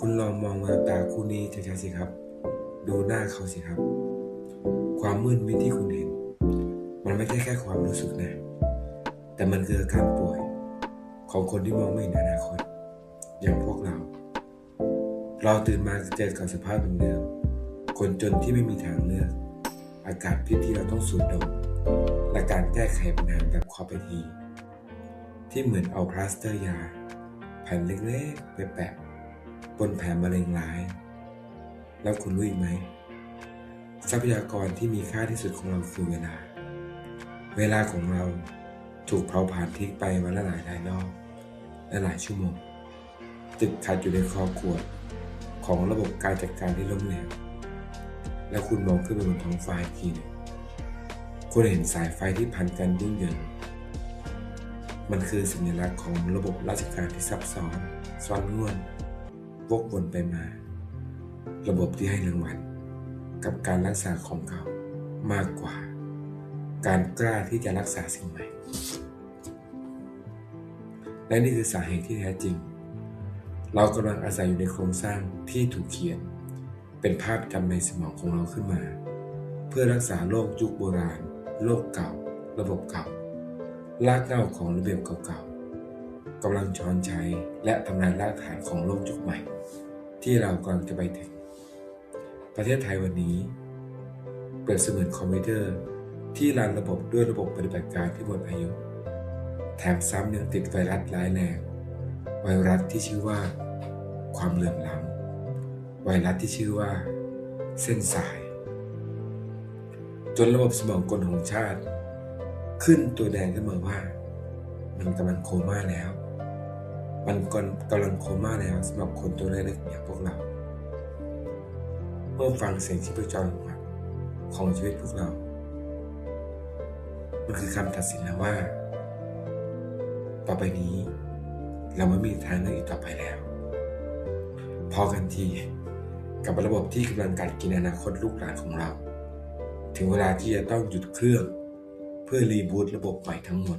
แววตาคู่นี้ชัดๆสิครับ ดูหน้าเขาสิครับ ความมืดมิดที่คุณเห็น มันไม่ใช่แค่ความรู้สึกนะ แต่มันคืออาการป่วย ของคนที่มองไม่เห็นอนาคต อย่างพวกเรา เราตื่นมาเจอกับสภาพเดิมคนจนที่ไม่มีทางเลือก อากาศพิษที่เราต้องสูดดมและการแก้ไขปัญหาแบบคอปทีที่เหมือนเอาพลาสเตอร์ยาแผ่นเล็กๆไปแปะ บนแผลมะเร็งร้าย แล้วคุณรู้อีกไหม ทรัพยากรที่มีค่าที่สุดของเราคือเวลา เวลาของเราถูกเผาผ่านทิ้งไปวันละหลายหลายรอบและหลายชั่วโมงติดขัดอยู่ในคอขวดของระบบการจัดการที่ล้มเหลวแล้วคุณมองขึ้นไปบนท้องฟ้าอีกทีหนึ่งคุณเห็นสายไฟที่พันกันยุ่งเหยิงมันคือสัญลักษณ์ของระบบราชการที่ซับซ้อนซ้อนง่วน วกวนไปมา ระบบที่ให้รางวัลกับการรักษาของเก่ามากกว่า การกล้าที่จะรักษาสิ่งใหม่ และนี่คือสาเหตุที่แท้จริง เรากำลังอาศัยอยู่ในโครงสร้างที่ถูกเขียน เป็นภาพจำในสมองของเราขึ้นมา เพื่อรักษาโรคยุคโบราณ โลกเก่า ระบบเก่ารากเง้าของระเบียบเก่า กำลังช้อนใช้และทำลายรากฐานของโลกยุคใหม่ ที่เรากำลังจะไปถึง ประเทศไทยวันนี้ เปรียบเสมือนคอมพิวเตอร์ที่รันระบบด้วยระบบปฏิบัติการที่หมดอายุ แถมซ้ำยังติดไวรัสร้ายแรงไวรัสที่ชื่อว่า ความเหลื่อมล้ำไวรัสที่ชื่อว่า เส้นสาย จนระบบสมองกลของชาติ ขึ้นตัวแดงขึ้นมาว่า มันกำลังโคม่าแล้ว มันกำลังโคม่าแล้วสำหรับคนตัวเล็กๆอย่างพวกเรา เมื่อฟังเสียงชีพจรของของชีวิตพวกเรา มันคือคำตัดสินแล้วว่า ต่อไปนี้ เราไม่มีทางเลือกอีกต่อไปแล้ว พอกันทีกับระบบที่กำลังกัดกินอนาคตลูกหลานของเรา ถึงเวลาที่จะต้องหยุดเครื่อง เพื่อรีบูตระบบใหม่ทั้งหมด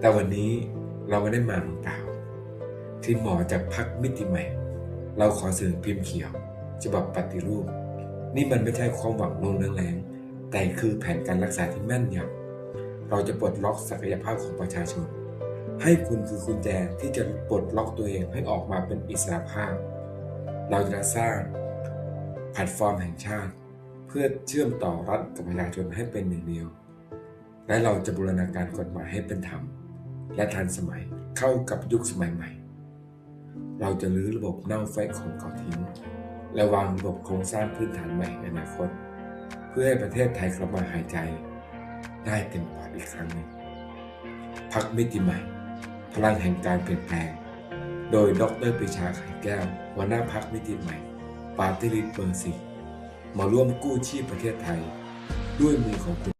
แต่วันนี้เราไม่ได้มามือเปล่า ที่หมอจากพักมิติใหม่ เราขอเสนอพิมพ์เขียวฉบับปฏิรูป นี่มันไม่ใช่ความหวังลงแรงๆแต่คือแผนการรักษาที่แม่นยำเราจะปลดล็อกศักยภาพของประชาชน ให้คุณคือกุญแจที่จะปลดล็อกตัวเองให้ออกมาเป็นอิสระภาพ เราจะสร้างแพลตฟอร์มแห่งชาติ เพื่อเชื่อมต่อรัฐกับประชาชนให้เป็นหนึ่งเดียว และเราจะบูรณาการกฎหมายให้เป็นธรรม และทันสมัยเข้ากับยุคสมัยใหม่ เราจะรื้อระบบเน่าเฟของเก่าทิ้ง และวางระบบโครงสร้างพื้นฐานใหม่ในอนาคต เพื่อให้ประเทศไทยกลับมาหายใจ ได้เต็มปอดอีกครั้งหนึ่งพักมิติใหม่ พลังแห่งการเปลี่ยนแปลง โดยดรปรีชาไข่แก้วหัวหน้าพักมิติใหม่ปาร์ตี้ลิสเบอร์สิมาร่วมกู้ชีพประเทศไทย ด้วยมือของคุณ